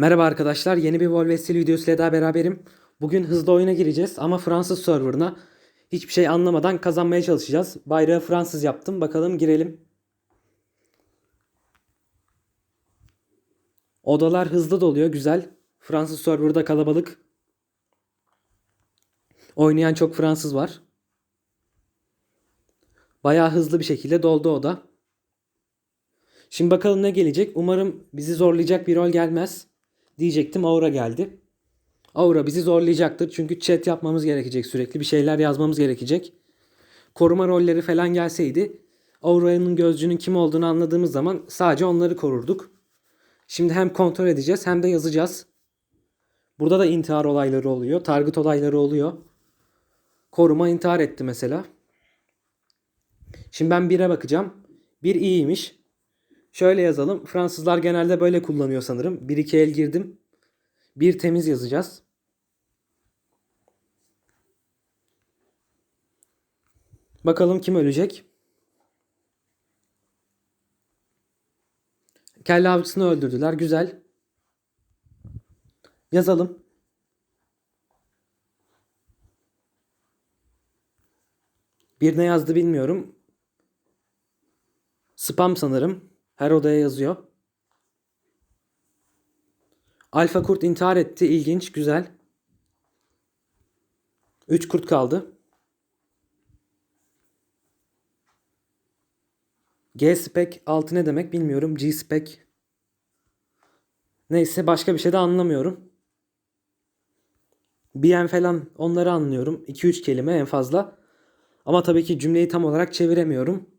Merhaba arkadaşlar, yeni bir Volvestil videosuyla daha beraberim. Bugün hızlı oyuna gireceğiz ama Fransız serverına hiçbir şey anlamadan kazanmaya çalışacağız. Bayrağı Fransız yaptım, bakalım girelim. Odalar hızlı doluyor, güzel. Fransız serverda kalabalık. Oynayan çok Fransız var. Bayağı hızlı bir şekilde doldu oda. Şimdi bakalım ne gelecek. Umarım bizi zorlayacak bir rol gelmez. Diyecektim Aura geldi. Aura bizi zorlayacaktır. Çünkü chat yapmamız gerekecek sürekli. Bir şeyler yazmamız gerekecek. Koruma rolleri falan gelseydi Aura'nın gözcünün kim olduğunu anladığımız zaman sadece onları korurduk. Şimdi hem kontrol edeceğiz hem de yazacağız. Burada da intihar olayları oluyor. Target olayları oluyor. Koruma intihar etti mesela. Şimdi ben 1'e bakacağım. 1 iyiymiş. Şöyle yazalım. Fransızlar genelde böyle kullanıyor sanırım. 1-2 el girdim. Bir temiz yazacağız. Bakalım kim ölecek? Kelle avcısını öldürdüler. Güzel. Yazalım. Bir ne yazdı bilmiyorum. Spam sanırım. Her odaya yazıyor. Alfa kurt intihar etti. İlginç, güzel. 3 kurt kaldı. G spec 6 ne demek bilmiyorum. G spec. Neyse başka bir şey de anlamıyorum. BM falan onları anlıyorum. 2-3 kelime en fazla. Ama tabii ki cümleyi tam olarak çeviremiyorum.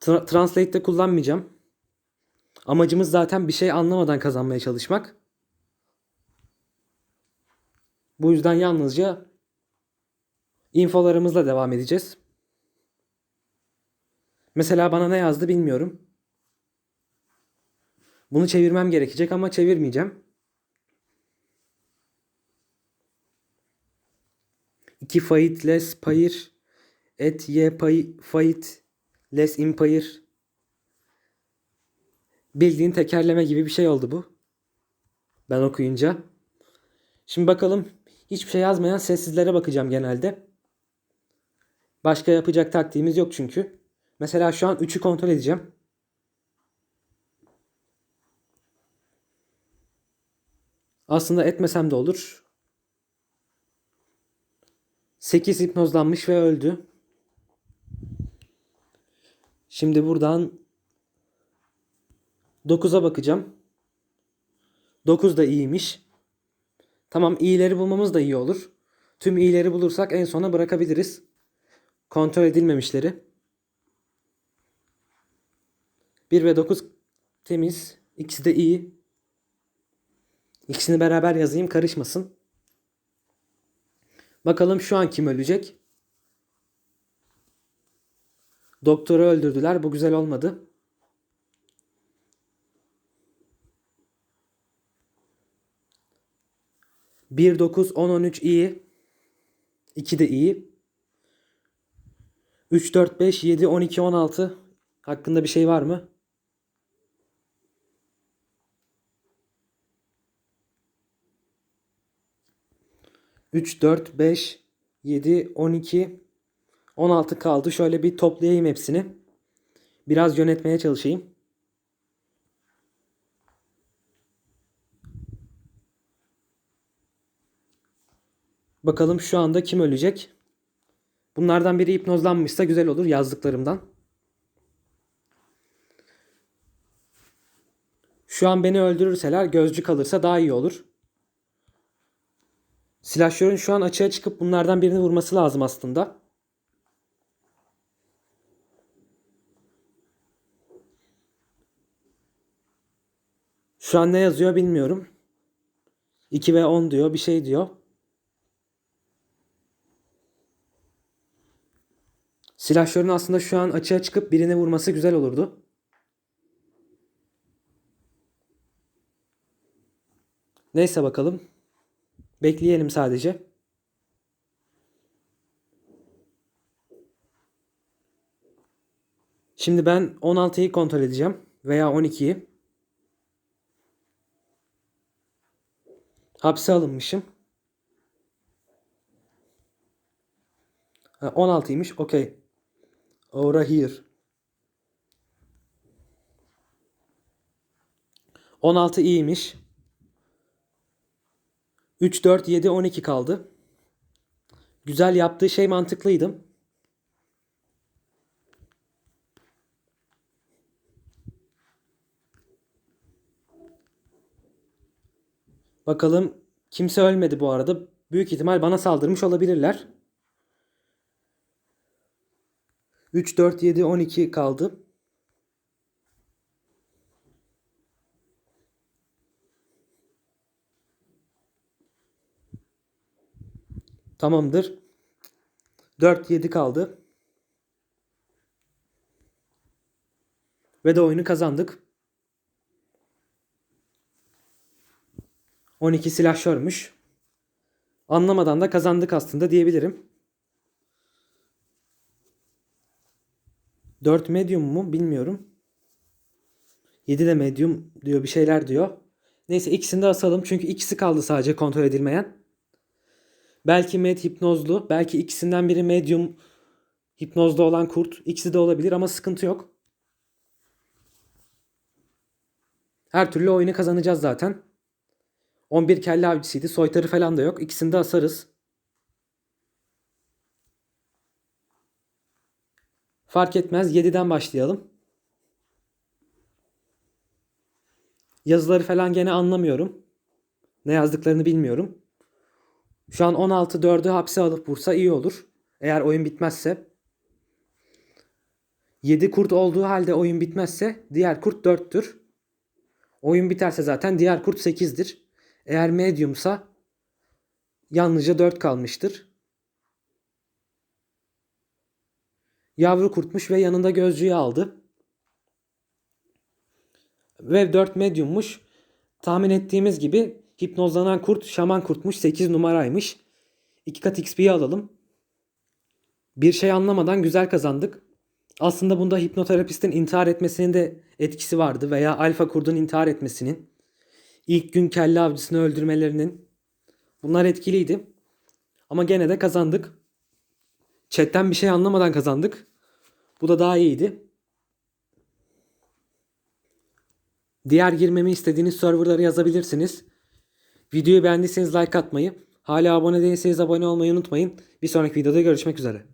Tra- Translate'de kullanmayacağım. Amacımız zaten bir şey anlamadan kazanmaya çalışmak. Bu yüzden yalnızca infolarımızla devam edeceğiz. Mesela bana ne yazdı bilmiyorum. Bunu çevirmem gerekecek ama çevirmeyeceğim. İki fayit less payır et ye pay fayit less impayır bildiğin tekerleme gibi bir şey oldu bu. Ben okuyunca. Şimdi bakalım hiçbir şey yazmayan sessizlere bakacağım genelde. Başka yapacak taktiğimiz yok çünkü. Mesela şu an 3'ü kontrol edeceğim. Aslında etmesem de olur. 8 hipnozlanmış ve öldü. Şimdi buradan 9'a bakacağım. 9 da iyiymiş. Tamam iyileri bulmamız da iyi olur. Tüm iyileri bulursak en sona bırakabiliriz. Kontrol edilmemişleri. 1 ve 9 temiz. İkisi de iyi. İkisini beraber yazayım karışmasın. Bakalım şu an kim ölecek? Doktoru öldürdüler. Bu güzel olmadı. Bir, dokuz, on, on üç iyi. İki de iyi. Üç, dört, beş, yedi, on iki, on altı. Hakkında bir şey var mı? Üç, dört, beş, yedi, on iki, 16 kaldı. Şöyle bir toplayayım hepsini. Biraz yönetmeye çalışayım. Bakalım şu anda kim ölecek? Bunlardan biri hipnozlanmışsa güzel olur yazdıklarımdan. Şu an beni öldürürseler gözcü kalırsa daha iyi olur. Silahşörün şu an açığa çıkıp bunlardan birini vurması lazım aslında. Şu an ne yazıyor bilmiyorum. 2 ve 10 diyor bir şey diyor. Silahşörün aslında şu an açığa çıkıp birini vurması güzel olurdu. Neyse bakalım. Bekleyelim sadece. Şimdi ben 16'yı kontrol edeceğim veya 12'yi. Hapse alınmışım. Ha, 16'ymış. Okey. Aura here. 16 iyiymiş. 3, 4, 7, 12 kaldı. Güzel yaptığı şey mantıklıydı. Bakalım kimse ölmedi bu arada. Büyük ihtimal bana saldırmış olabilirler. 3, 4, 7, 12 kaldı. Tamamdır. 4, 7 kaldı. Ve de oyunu kazandık. 12 silahşörmüş. Anlamadan da kazandık aslında diyebilirim. 4 medium mu bilmiyorum. 7 de medium diyor bir şeyler diyor. Neyse ikisini de asalım çünkü ikisi kaldı sadece kontrol edilmeyen. Belki med hipnozlu, belki ikisinden biri medium hipnozda olan kurt. İkisi de olabilir ama sıkıntı yok. Her türlü oyunu kazanacağız zaten. 11 kelle avcısıydı. Soytarı falan da yok. İkisini de asarız. Fark etmez. 7'den başlayalım. Yazıları falan gene anlamıyorum. Ne yazdıklarını bilmiyorum. Şu an 16-4'ü hapse alıp vursa iyi olur. Eğer oyun bitmezse. 7 kurt olduğu halde oyun bitmezse diğer kurt 4'tür. Oyun biterse zaten diğer kurt 8'dir. Eğer mediumsa yalnızca 4 kalmıştır. Yavru kurtmuş ve yanında gözcüğü aldı. Ve 4 mediummuş. Tahmin ettiğimiz gibi hipnozlanan kurt şaman kurtmuş 8 numaraymış. 2 kat XP'yi alalım. Bir şey anlamadan güzel kazandık. Aslında bunda hipnoterapistin intihar etmesinin de etkisi vardı veya alfa kurdun intihar etmesinin, ilk gün kelle avcısını öldürmelerinin bunlar etkiliydi. Ama gene de kazandık. Chatten bir şey anlamadan kazandık. Bu da daha iyiydi. Diğer girmemi istediğiniz serverları yazabilirsiniz. Videoyu beğendiyseniz like atmayı, hala abone değilseniz abone olmayı unutmayın. Bir sonraki videoda görüşmek üzere.